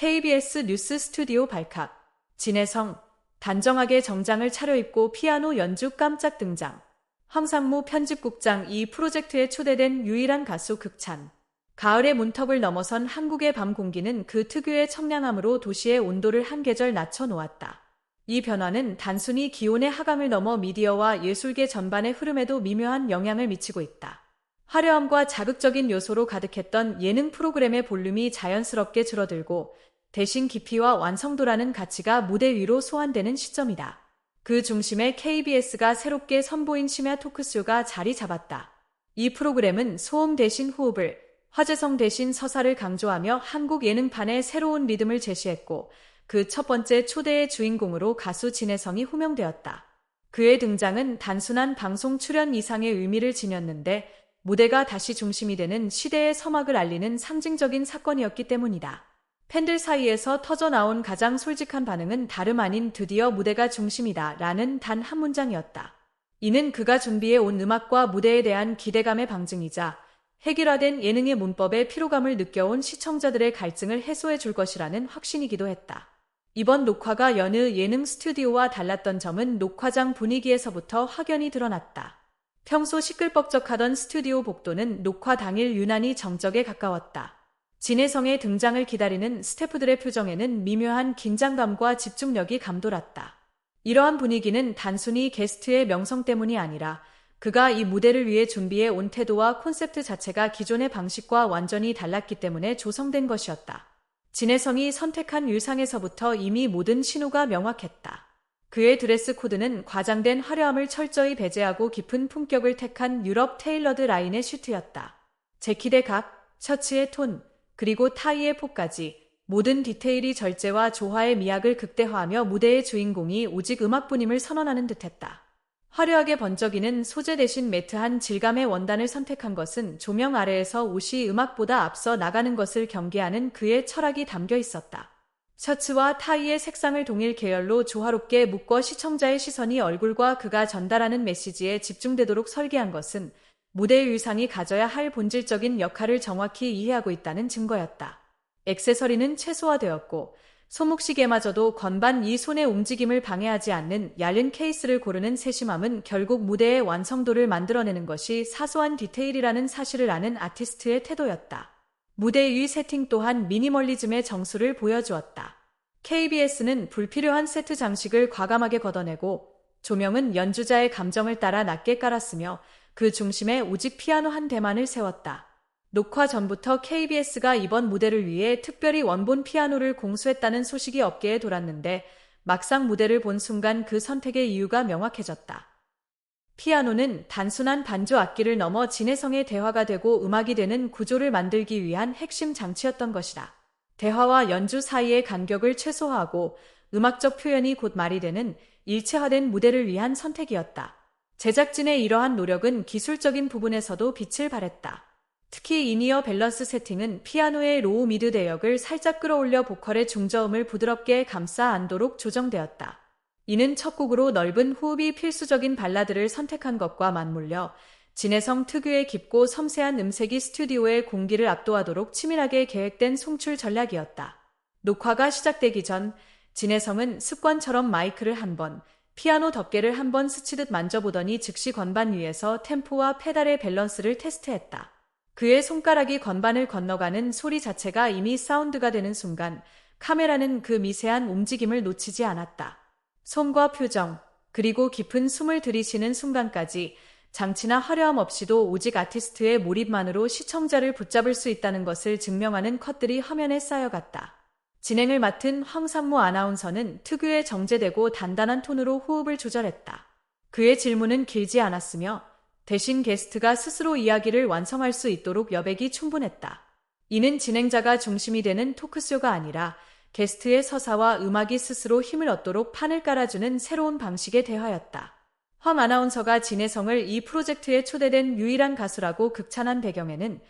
KBS 뉴스 스튜디오 발칵. 진혜성, 단정하게 정장을 차려입고 피아노 연주 깜짝 등장. 황상무 편집국장 이 프로젝트에 초대된 유일한 가수 극찬. 가을의 문턱을 넘어선 한국의 밤 공기는 그 특유의 청량함으로 도시의 온도를 한 계절 낮춰 놓았다. 이 변화는 단순히 기온의 하강을 넘어 미디어와 예술계 전반의 흐름에도 미묘한 영향을 미치고 있다. 화려함과 자극적인 요소로 가득했던 예능 프로그램의 볼륨이 자연스럽게 줄어들고 대신 깊이와 완성도라는 가치가 무대 위로 소환되는 시점이다. 그 중심에 KBS가 새롭게 선보인 심야 토크쇼가 자리 잡았다. 이 프로그램은 소음 대신 호흡을, 화제성 대신 서사를 강조하며 한국 예능판의 새로운 리듬을 제시했고 그 첫 번째 초대의 주인공으로 가수 진혜성이 호명되었다. 그의 등장은 단순한 방송 출연 이상의 의미를 지녔는데 무대가 다시 중심이 되는 시대의 서막을 알리는 상징적인 사건이었기 때문이다. 팬들 사이에서 터져나온 가장 솔직한 반응은 다름 아닌 드디어 무대가 중심이다 라는 단 한 문장이었다. 이는 그가 준비해 온 음악과 무대에 대한 기대감의 방증이자 해결화된 예능의 문법에 피로감을 느껴온 시청자들의 갈증을 해소해 줄 것이라는 확신이기도 했다. 이번 녹화가 여느 예능 스튜디오와 달랐던 점은 녹화장 분위기에서부터 확연히 드러났다. 평소 시끌벅적하던 스튜디오 복도는 녹화 당일 유난히 정적에 가까웠다. 진혜성의 등장을 기다리는 스태프들의 표정에는 미묘한 긴장감과 집중력이 감돌았다. 이러한 분위기는 단순히 게스트의 명성 때문이 아니라 그가 이 무대를 위해 준비해 온 태도와 콘셉트 자체가 기존의 방식과 완전히 달랐기 때문에 조성된 것이었다. 진혜성이 선택한 유상에서부터 이미 모든 신호가 명확했다. 그의 드레스 코드는 과장된 화려함을 철저히 배제하고 깊은 품격을 택한 유럽 테일러드 라인의 슈트였다. 재킷의 각, 셔츠의 톤, 그리고 타이의 폭까지 모든 디테일이 절제와 조화의 미학을 극대화하며 무대의 주인공이 오직 음악뿐임을 선언하는 듯했다. 화려하게 번쩍이는 소재 대신 매트한 질감의 원단을 선택한 것은 조명 아래에서 옷이 음악보다 앞서 나가는 것을 경계하는 그의 철학이 담겨 있었다. 셔츠와 타이의 색상을 동일 계열로 조화롭게 묶어 시청자의 시선이 얼굴과 그가 전달하는 메시지에 집중되도록 설계한 것은 무대의 의상이 가져야 할 본질적인 역할을 정확히 이해하고 있다는 증거였다. 액세서리는 최소화되었고 소목시계마저도 건반 이 손의 움직임을 방해하지 않는 얇은 케이스를 고르는 세심함은 결국 무대의 완성도를 만들어내는 것이 사소한 디테일이라는 사실을 아는 아티스트의 태도였다. 무대 위 세팅 또한 미니멀리즘의 정수를 보여주었다. KBS는 불필요한 세트 장식을 과감하게 걷어내고 조명은 연주자의 감정을 따라 낮게 깔았으며 그 중심에 오직 피아노 한 대만을 세웠다. 녹화 전부터 KBS가 이번 무대를 위해 특별히 원본 피아노를 공수했다는 소식이 업계에 돌았는데 막상 무대를 본 순간 그 선택의 이유가 명확해졌다. 피아노는 단순한 반주 악기를 넘어 진해성의 대화가 되고 음악이 되는 구조를 만들기 위한 핵심 장치였던 것이다. 대화와 연주 사이의 간격을 최소화하고 음악적 표현이 곧 말이 되는 일체화된 무대를 위한 선택이었다. 제작진의 이러한 노력은 기술적인 부분에서도 빛을 발했다. 특히 이니어 밸런스 세팅은 피아노의 로우 미드 대역을 살짝 끌어올려 보컬의 중저음을 부드럽게 감싸 안도록 조정되었다. 이는 첫 곡으로 넓은 호흡이 필수적인 발라드를 선택한 것과 맞물려 진해성 특유의 깊고 섬세한 음색이 스튜디오의 공기를 압도하도록 치밀하게 계획된 송출 전략이었다. 녹화가 시작되기 전 진해성은 습관처럼 마이크를 한 번, 피아노 덮개를 한번 스치듯 만져보더니 즉시 건반 위에서 템포와 페달의 밸런스를 테스트했다. 그의 손가락이 건반을 건너가는 소리 자체가 이미 사운드가 되는 순간 카메라는 그 미세한 움직임을 놓치지 않았다. 손과 표정, 그리고 깊은 숨을 들이쉬는 순간까지 장치나 화려함 없이도 오직 아티스트의 몰입만으로 시청자를 붙잡을 수 있다는 것을 증명하는 컷들이 화면에 쌓여갔다. 진행을 맡은 황상무 아나운서는 특유의 정제되고 단단한 톤으로 호흡을 조절했다. 그의 질문은 길지 않았으며 대신 게스트가 스스로 이야기를 완성할 수 있도록 여백이 충분했다. 이는 진행자가 중심이 되는 토크쇼가 아니라 게스트의 서사와 음악이 스스로 힘을 얻도록 판을 깔아주는 새로운 방식의 대화였다. 황 아나운서가 진혜성을 이 프로젝트에 초대된 유일한 가수라고 극찬한 배경에는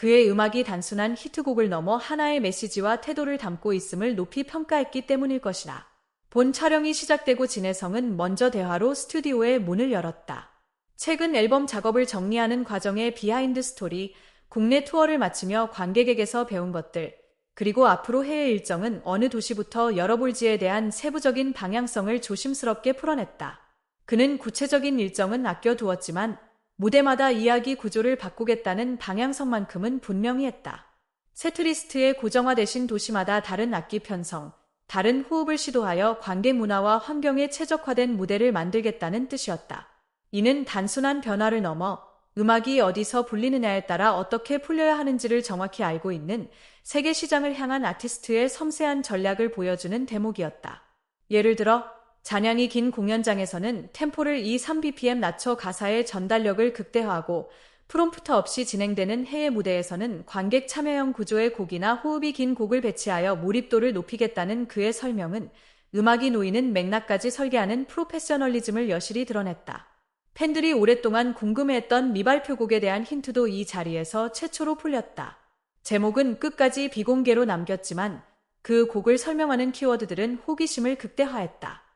그의 음악이 단순한 히트곡을 넘어 하나의 메시지와 태도를 담고 있음을 높이 평가했기 때문일 것이다. 본 촬영이 시작되고 진혜성은 먼저 대화로 스튜디오의 문을 열었다. 최근 앨범 작업을 정리하는 과정의 비하인드 스토리, 국내 투어를 마치며 관객에게서 배운 것들, 그리고 앞으로 해외 일정은 어느 도시부터 열어볼지에 대한 세부적인 방향성을 조심스럽게 풀어냈다. 그는 구체적인 일정은 아껴두었지만 무대마다 이야기 구조를 바꾸겠다는 방향성만큼은 분명히 했다. 세트리스트의 고정화되신 도시마다 다른 악기 편성, 다른 호흡을 시도하여 관객 문화와 환경에 최적화된 무대를 만들겠다는 뜻이었다. 이는 단순한 변화를 넘어 음악이 어디서 불리느냐에 따라 어떻게 풀려야 하는지를 정확히 알고 있는 세계 시장을 향한 아티스트의 섬세한 전략을 보여주는 대목이었다. 예를 들어 잔향이 긴 공연장에서는 템포를 2, 3bpm 낮춰 가사의 전달력을 극대화하고 프롬프터 없이 진행되는 해외 무대에서는 관객 참여형 구조의 곡이나 호흡이 긴 곡을 배치하여 몰입도를 높이겠다는 그의 설명은 음악이 놓이는 맥락까지 설계하는 프로페셔널리즘을 여실히 드러냈다. 팬들이 오랫동안 궁금해했던 미발표곡에 대한 힌트도 이 자리에서 최초로 풀렸다. 제목은 끝까지 비공개로 남겼지만 그 곡을 설명하는 키워드들은 호기심을 극대화했다.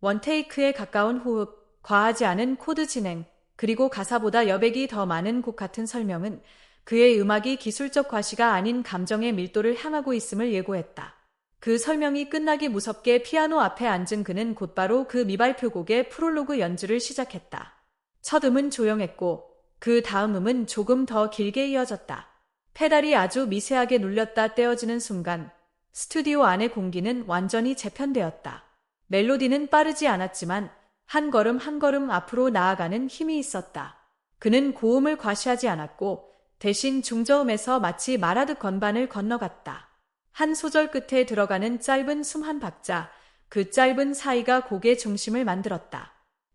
원테이크에 가까운 호흡, 과하지 않은 코드 진행, 그리고 가사보다 여백이 더 많은 곡 같은 설명은 그의 음악이 기술적 과시가 아닌 감정의 밀도를 향하고 있음을 예고했다. 그 설명이 끝나기 무섭게 피아노 앞에 앉은 그는 곧바로 그 미발표곡의 프롤로그 연주를 시작했다. 첫 음은 조용했고 그 다음 음은 조금 더 길게 이어졌다. 페달이 아주 미세하게 눌렸다 떼어지는 순간 스튜디오 안의 공기는 완전히 재편되었다. 멜로디는 빠르지 않았지만 한 걸음 한 걸음 앞으로 나아가는 힘이 있었다. 그는 고음을 과시하지 않았고 대신 중저음에서 마치 말하듯 건반을 건너갔다. 한 소절 끝에 들어가는 짧은 숨 한 박자, 그 짧은 사이가 곡의 중심을 만들었다.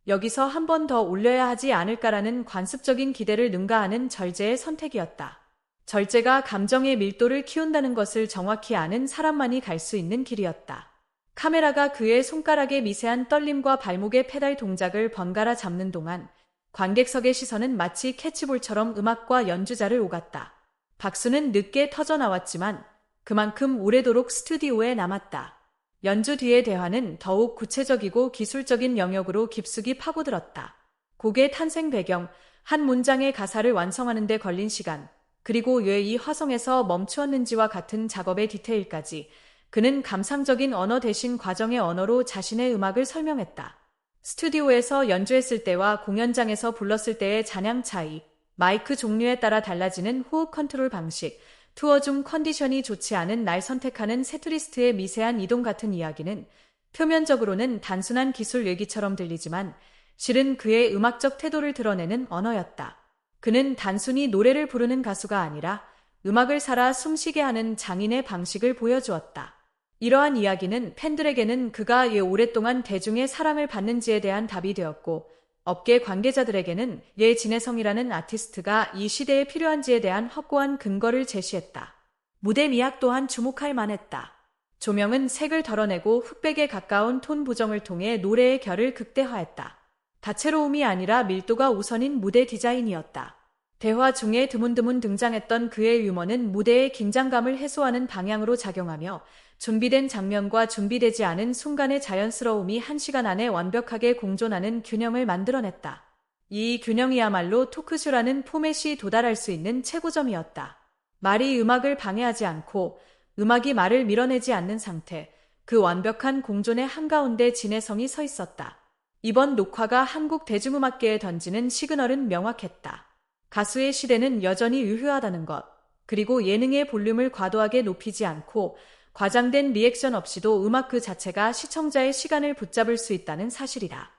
여기서 한 번 더 올려야 하지 않을까라는 관습적인 기대를 능가하는 절제의 선택이었다. 절제가 감정의 밀도를 키운다는 것을 정확히 아는 사람만이 갈 수 있는 길이었다. 카메라가 그의 손가락의 미세한 떨림과 발목의 페달 동작을 번갈아 잡는 동안 관객석의 시선은 마치 캐치볼처럼 음악과 연주자를 오갔다. 박수는 늦게 터져 나왔지만 그만큼 오래도록 스튜디오에 남았다. 연주 뒤의 대화는 더욱 구체적이고 기술적인 영역으로 깊숙이 파고들었다. 곡의 탄생 배경, 한 문장의 가사를 완성하는 데 걸린 시간, 그리고 왜 이 화성에서 멈추었는지와 같은 작업의 디테일까지 그는 감상적인 언어 대신 과정의 언어로 자신의 음악을 설명했다. 스튜디오에서 연주했을 때와 공연장에서 불렀을 때의 잔향 차이, 마이크 종류에 따라 달라지는 호흡 컨트롤 방식, 투어 중 컨디션이 좋지 않은 날 선택하는 세트리스트의 미세한 이동 같은 이야기는 표면적으로는 단순한 기술 얘기처럼 들리지만 실은 그의 음악적 태도를 드러내는 언어였다. 그는 단순히 노래를 부르는 가수가 아니라 음악을 살아 숨쉬게 하는 장인의 방식을 보여주었다. 이러한 이야기는 팬들에게는 그가 예 오랫동안 대중의 사랑을 받는지에 대한 답이 되었고 업계 관계자들에게는 예 진혜성이라는 아티스트가 이 시대에 필요한지에 대한 확고한 근거를 제시했다. 무대 미학 또한 주목할 만했다. 조명은 색을 덜어내고 흑백에 가까운 톤 보정을 통해 노래의 결을 극대화했다. 다채로움이 아니라 밀도가 우선인 무대 디자인이었다. 대화 중에 드문드문 등장했던 그의 유머는 무대의 긴장감을 해소하는 방향으로 작용하며 준비된 장면과 준비되지 않은 순간의 자연스러움이 한 시간 안에 완벽하게 공존하는 균형을 만들어냈다. 이 균형이야말로 토크쇼라는 포맷이 도달할 수 있는 최고점이었다. 말이 음악을 방해하지 않고 음악이 말을 밀어내지 않는 상태, 그 완벽한 공존의 한가운데 진해성이 서 있었다. 이번 녹화가 한국 대중음악계에 던지는 시그널은 명확했다. 가수의 시대는 여전히 유효하다는 것, 그리고 예능의 볼륨을 과도하게 높이지 않고 과장된 리액션 없이도 음악 그 자체가 시청자의 시간을 붙잡을 수 있다는 사실이다.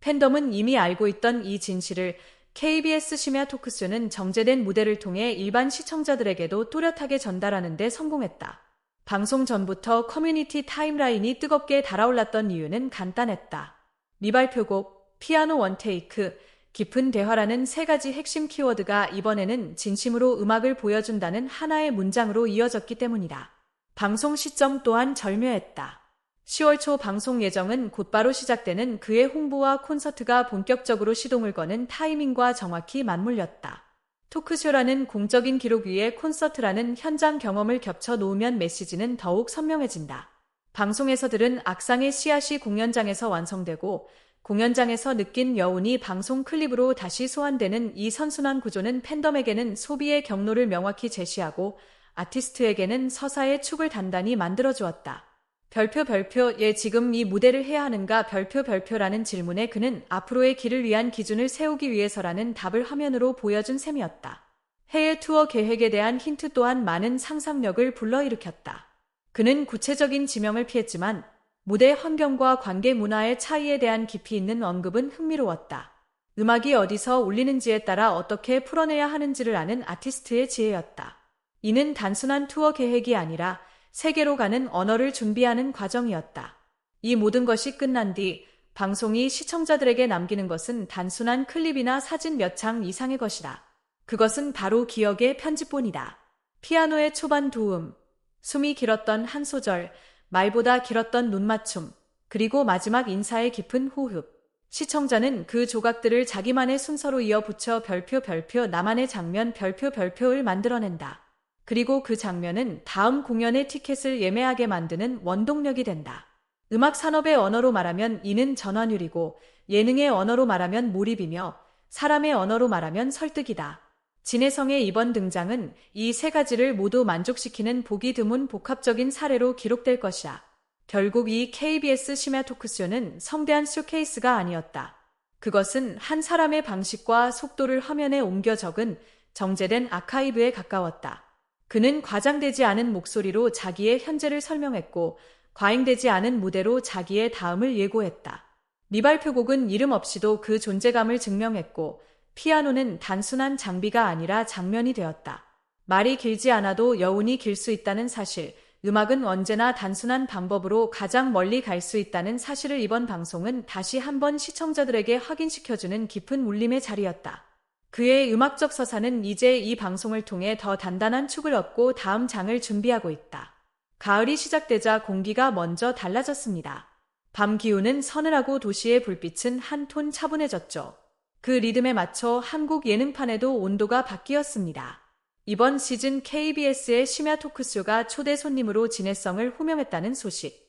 팬덤은 이미 알고 있던 이 진실을 KBS 심야 토크쇼는 정제된 무대를 통해 일반 시청자들에게도 또렷하게 전달하는 데 성공했다. 방송 전부터 커뮤니티 타임라인이 뜨겁게 달아올랐던 이유는 간단했다. 미발표곡, 피아노 원테이크, 깊은 대화라는 세 가지 핵심 키워드가 이번에는 진심으로 음악을 보여준다는 하나의 문장으로 이어졌기 때문이다. 방송 시점 또한 절묘했다. 10월 초 방송 예정은 곧바로 시작되는 그의 홍보와 콘서트가 본격적으로 시동을 거는 타이밍과 정확히 맞물렸다. 토크쇼라는 공적인 기록 위에 콘서트라는 현장 경험을 겹쳐 놓으면 메시지는 더욱 선명해진다. 방송에서 들은 악상의 씨앗이 공연장에서 완성되고 공연장에서 느낀 여운이 방송 클립으로 다시 소환되는 이 선순환 구조는 팬덤에게는 소비의 경로를 명확히 제시하고 아티스트에게는 서사의 축을 단단히 만들어 주었다. 별표 별표 예 지금 이 무대를 해야 하는가 별표 별표라는 질문에 그는 앞으로의 길을 위한 기준을 세우기 위해서라는 답을 화면으로 보여준 셈이었다. 해외 투어 계획에 대한 힌트 또한 많은 상상력을 불러일으켰다. 그는 구체적인 지명을 피했지만 무대 환경과 관계 문화의 차이에 대한 깊이 있는 언급은 흥미로웠다. 음악이 어디서 울리는지에 따라 어떻게 풀어내야 하는지를 아는 아티스트의 지혜였다. 이는 단순한 투어 계획이 아니라 세계로 가는 언어를 준비하는 과정이었다. 이 모든 것이 끝난 뒤 방송이 시청자들에게 남기는 것은 단순한 클립이나 사진 몇 장 이상의 것이다. 그것은 바로 기억의 편집본이다. 피아노의 초반 도움, 숨이 길었던 한 소절, 말보다 길었던 눈맞춤, 그리고 마지막 인사의 깊은 호흡. 시청자는 그 조각들을 자기만의 순서로 이어 붙여 별표 별표 나만의 장면 별표 별표를 만들어낸다. 그리고 그 장면은 다음 공연의 티켓을 예매하게 만드는 원동력이 된다. 음악 산업의 언어로 말하면 이는 전환율이고 예능의 언어로 말하면 몰입이며 사람의 언어로 말하면 설득이다. 진혜성의 이번 등장은 이 세 가지를 모두 만족시키는 보기 드문 복합적인 사례로 기록될 것이다. 결국 이 KBS 심야 토크쇼는 성대한 쇼케이스가 아니었다. 그것은 한 사람의 방식과 속도를 화면에 옮겨 적은 정제된 아카이브에 가까웠다. 그는 과장되지 않은 목소리로 자기의 현재를 설명했고 과잉되지 않은 무대로 자기의 다음을 예고했다. 미발표곡은 이름 없이도 그 존재감을 증명했고 피아노는 단순한 장비가 아니라 장면이 되었다. 말이 길지 않아도 여운이 길 수 있다는 사실, 음악은 언제나 단순한 방법으로 가장 멀리 갈 수 있다는 사실을 이번 방송은 다시 한번 시청자들에게 확인시켜주는 깊은 울림의 자리였다. 그의 음악적 서사는 이제 이 방송을 통해 더 단단한 축을 얻고 다음 장을 준비하고 있다. 가을이 시작되자 공기가 먼저 달라졌습니다. 밤 기운은 서늘하고 도시의 불빛은 한 톤 차분해졌죠. 그 리듬에 맞춰 한국 예능판에도 온도가 바뀌었습니다. 이번 시즌 KBS의 심야 토크쇼가 초대 손님으로 진해성을 호명했다는 소식.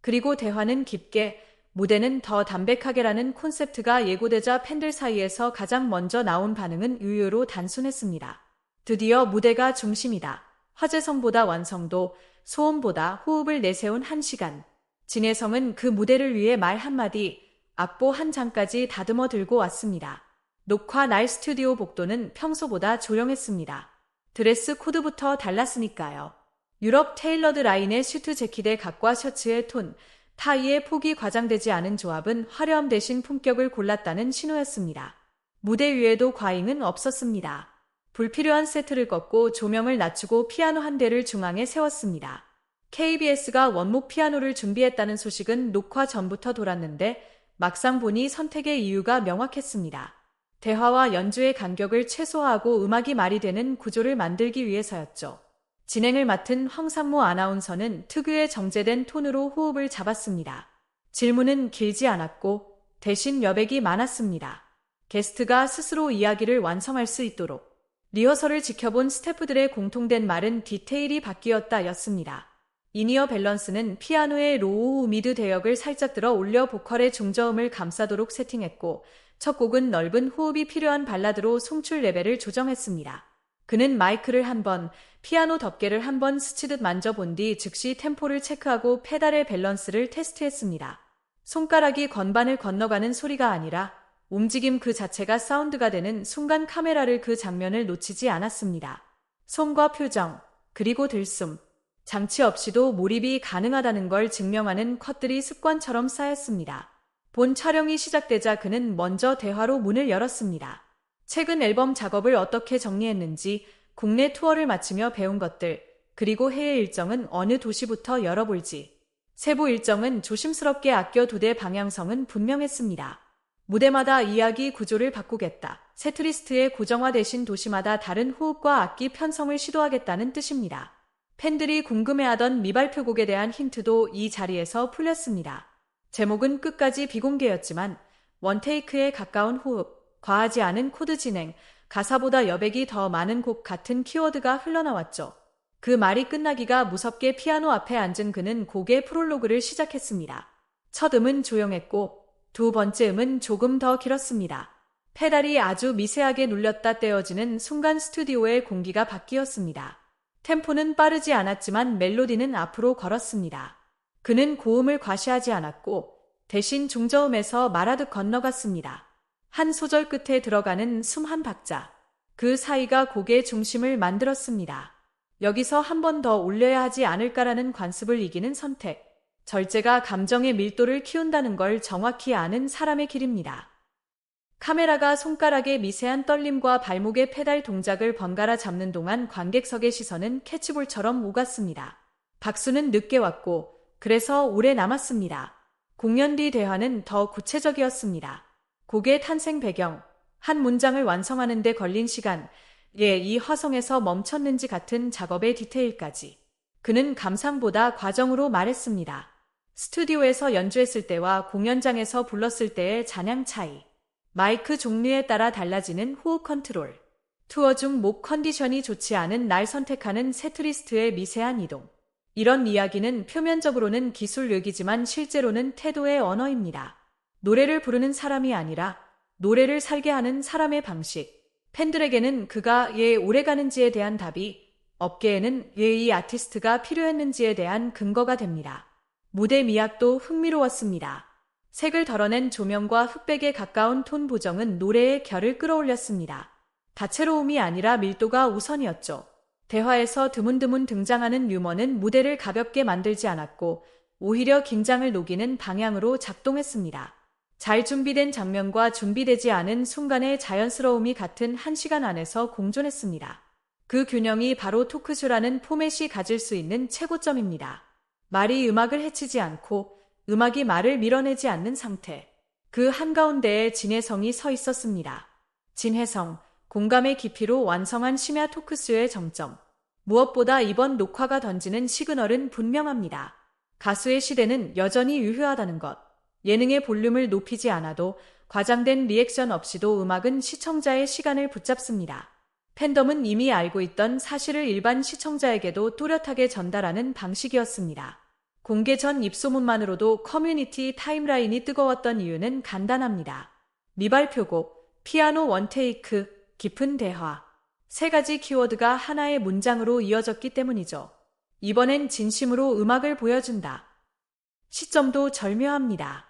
그리고 대화는 깊게 무대는 더 담백하게라는 콘셉트가 예고되자 팬들 사이에서 가장 먼저 나온 반응은 유효로 단순했습니다. 드디어 무대가 중심이다. 화제성보다 완성도, 소음보다 호흡을 내세운 한 시간. 진혜성은 그 무대를 위해 말 한마디, 악보 한 장까지 다듬어 들고 왔습니다. 녹화 날 스튜디오 복도는 평소보다 조용했습니다. 드레스 코드부터 달랐으니까요. 유럽 테일러드 라인의 슈트 재킷의 각과 셔츠의 톤, 타이의 폭이 과장되지 않은 조합은 화려함 대신 품격을 골랐다는 신호였습니다. 무대 위에도 과잉은 없었습니다. 불필요한 세트를 꺾고 조명을 낮추고 피아노 한 대를 중앙에 세웠습니다. KBS가 원목 피아노를 준비했다는 소식은 녹화 전부터 돌았는데 막상 보니 선택의 이유가 명확했습니다. 대화와 연주의 간격을 최소화하고 음악이 말이 되는 구조를 만들기 위해서였죠. 진행을 맡은 황산모 아나운서는 특유의 정제된 톤으로 호흡을 잡았습니다. 질문은 길지 않았고 대신 여백이 많았습니다. 게스트가 스스로 이야기를 완성할 수 있도록 리허설을 지켜본 스태프들의 공통된 말은 디테일이 바뀌었다 였습니다. 이니어 밸런스는 피아노의 로우 미드 대역을 살짝 들어 올려 보컬의 중저음을 감싸도록 세팅했고 첫 곡은 넓은 호흡이 필요한 발라드로 송출 레벨을 조정했습니다. 그는 마이크를 한 번, 피아노 덮개를 한 번 스치듯 만져본 뒤 즉시 템포를 체크하고 페달의 밸런스를 테스트했습니다. 손가락이 건반을 건너가는 소리가 아니라 움직임 그 자체가 사운드가 되는 순간 카메라를 그 장면을 놓치지 않았습니다. 손과 표정, 그리고 들숨, 장치 없이도 몰입이 가능하다는 걸 증명하는 컷들이 습관처럼 쌓였습니다. 본 촬영이 시작되자 그는 먼저 대화로 문을 열었습니다. 최근 앨범 작업을 어떻게 정리했는지, 국내 투어를 마치며 배운 것들, 그리고 해외 일정은 어느 도시부터 열어볼지. 세부 일정은 조심스럽게 아껴두되 방향성은 분명했습니다. 무대마다 이야기 구조를 바꾸겠다. 세트리스트의 고정화되신 도시마다 다른 호흡과 악기 편성을 시도하겠다는 뜻입니다. 팬들이 궁금해하던 미발표곡에 대한 힌트도 이 자리에서 풀렸습니다. 제목은 끝까지 비공개였지만 원테이크에 가까운 호흡, 과하지 않은 코드 진행, 가사보다 여백이 더 많은 곡 같은 키워드가 흘러나왔죠. 그 말이 끝나기가 무섭게 피아노 앞에 앉은 그는 곡의 프롤로그를 시작했습니다. 첫 음은 조용했고 두 번째 음은 조금 더 길었습니다. 페달이 아주 미세하게 눌렸다 떼어지는 순간 스튜디오의 공기가 바뀌었습니다. 템포는 빠르지 않았지만 멜로디는 앞으로 걸었습니다. 그는 고음을 과시하지 않았고 대신 중저음에서 말하듯 건너갔습니다. 한 소절 끝에 들어가는 숨 한 박자. 그 사이가 곡의 중심을 만들었습니다. 여기서 한 번 더 올려야 하지 않을까라는 관습을 이기는 선택. 절제가 감정의 밀도를 키운다는 걸 정확히 아는 사람의 길입니다. 카메라가 손가락의 미세한 떨림과 발목의 페달 동작을 번갈아 잡는 동안 관객석의 시선은 캐치볼처럼 오갔습니다. 박수는 늦게 왔고, 그래서 오래 남았습니다. 공연 뒤 대화는 더 구체적이었습니다. 곡의 탄생 배경, 한 문장을 완성하는 데 걸린 시간, 예, 이 화성에서 멈췄는지 같은 작업의 디테일까지. 그는 감상보다 과정으로 말했습니다. 스튜디오에서 연주했을 때와 공연장에서 불렀을 때의 잔향 차이. 마이크 종류에 따라 달라지는 호흡 컨트롤. 투어 중 목 컨디션이 좋지 않은 날 선택하는 세트리스트의 미세한 이동. 이런 이야기는 표면적으로는 기술 얘기지만 실제로는 태도의 언어입니다. 노래를 부르는 사람이 아니라 노래를 살게 하는 사람의 방식. 팬들에게는 그가 예 오래가는지에 대한 답이 업계에는 예이 아티스트가 필요했는지에 대한 근거가 됩니다. 무대 미학도 흥미로웠습니다. 색을 덜어낸 조명과 흑백에 가까운 톤 보정은 노래의 결을 끌어올렸습니다. 다채로움이 아니라 밀도가 우선이었죠. 대화에서 드문드문 등장하는 유머는 무대를 가볍게 만들지 않았고 오히려 긴장을 녹이는 방향으로 작동했습니다. 잘 준비된 장면과 준비되지 않은 순간의 자연스러움이 같은 한 시간 안에서 공존했습니다. 그 균형이 바로 토크쇼라는 포맷이 가질 수 있는 최고점입니다. 말이 음악을 해치지 않고 음악이 말을 밀어내지 않는 상태. 그 한가운데에 진혜성이 서 있었습니다. 진혜성, 공감의 깊이로 완성한 심야 토크쇼의 정점. 무엇보다 이번 녹화가 던지는 시그널은 분명합니다. 가수의 시대는 여전히 유효하다는 것. 예능의 볼륨을 높이지 않아도 과장된 리액션 없이도 음악은 시청자의 시간을 붙잡습니다. 팬덤은 이미 알고 있던 사실을 일반 시청자에게도 뚜렷하게 전달하는 방식이었습니다. 공개 전 입소문만으로도 커뮤니티 타임라인이 뜨거웠던 이유는 간단합니다. 미발표곡, 피아노 원테이크, 깊은 대화. 세 가지 키워드가 하나의 문장으로 이어졌기 때문이죠. 이번엔 진심으로 음악을 보여준다. 시점도 절묘합니다.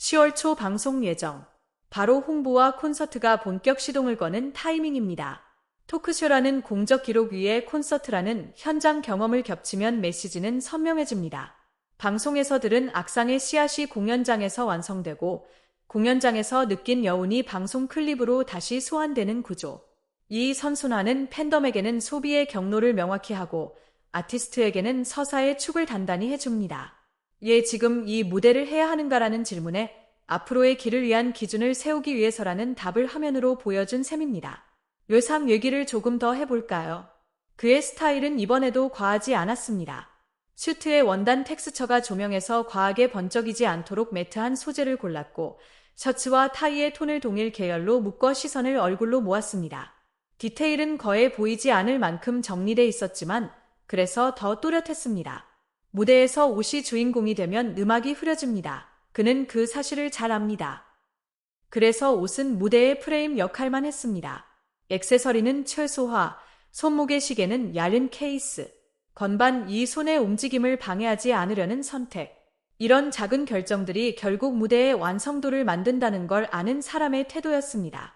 10월 초 방송 예정. 바로 홍보와 콘서트가 본격 시동을 거는 타이밍입니다. 토크쇼라는 공적 기록 위에 콘서트라는 현장 경험을 겹치면 메시지는 선명해집니다. 방송에서 들은 악상의 씨앗이 공연장에서 완성되고 공연장에서 느낀 여운이 방송 클립으로 다시 소환되는 구조. 이 선순환은 팬덤에게는 소비의 경로를 명확히 하고 아티스트에게는 서사의 축을 단단히 해줍니다. 예, 지금 이 무대를 해야 하는가라는 질문에 앞으로의 길을 위한 기준을 세우기 위해서라는 답을 화면으로 보여준 셈입니다. 요상 얘기를 조금 더 해볼까요? 그의 스타일은 이번에도 과하지 않았습니다. 슈트의 원단 텍스처가 조명에서 과하게 번쩍이지 않도록 매트한 소재를 골랐고 셔츠와 타이의 톤을 동일 계열로 묶어 시선을 얼굴로 모았습니다. 디테일은 거의 보이지 않을 만큼 정리돼 있었지만 그래서 더 또렷했습니다. 무대에서 옷이 주인공이 되면 음악이 흐려집니다. 그는 그 사실을 잘 압니다. 그래서 옷은 무대의 프레임 역할만 했습니다. 액세서리는 최소화, 손목의 시계는 얇은 케이스, 건반 이 손의 움직임을 방해하지 않으려는 선택. 이런 작은 결정들이 결국 무대의 완성도를 만든다는 걸 아는 사람의 태도였습니다.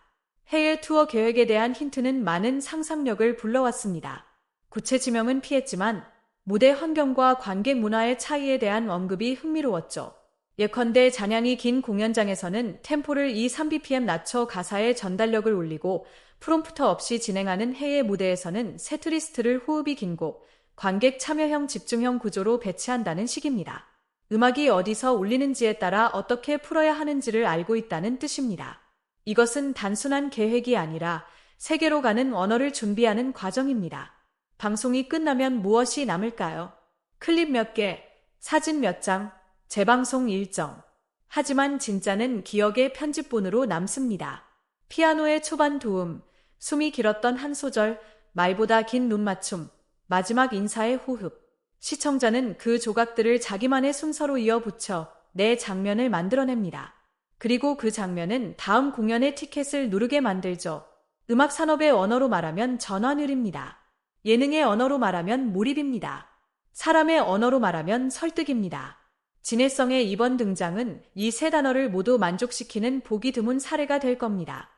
해외 투어 계획에 대한 힌트는 많은 상상력을 불러왔습니다. 구체 지명은 피했지만 무대 환경과 관객 문화의 차이에 대한 언급이 흥미로웠죠. 예컨대 잔향이 긴 공연장에서는 템포를 2, 3bpm 낮춰 가사의 전달력을 올리고 프롬프터 없이 진행하는 해외 무대에서는 세트리스트를 호흡이 긴 곡, 관객 참여형 집중형 구조로 배치한다는 식입니다. 음악이 어디서 울리는지에 따라 어떻게 풀어야 하는지를 알고 있다는 뜻입니다. 이것은 단순한 계획이 아니라 세계로 가는 언어를 준비하는 과정입니다. 방송이 끝나면 무엇이 남을까요? 클립 몇 개, 사진 몇 장, 재방송 일정. 하지만 진짜는 기억의 편집본으로 남습니다. 피아노의 초반 도움, 숨이 길었던 한 소절, 말보다 긴 눈맞춤, 마지막 인사의 호흡. 시청자는 그 조각들을 자기만의 순서로 이어붙여 내 장면을 만들어냅니다. 그리고 그 장면은 다음 공연의 티켓을 누르게 만들죠. 음악 산업의 언어로 말하면 전환율입니다. 예능의 언어로 말하면 몰입입니다. 사람의 언어로 말하면 설득입니다. 진해성의 이번 등장은 이 세 단어를 모두 만족시키는 보기 드문 사례가 될 겁니다.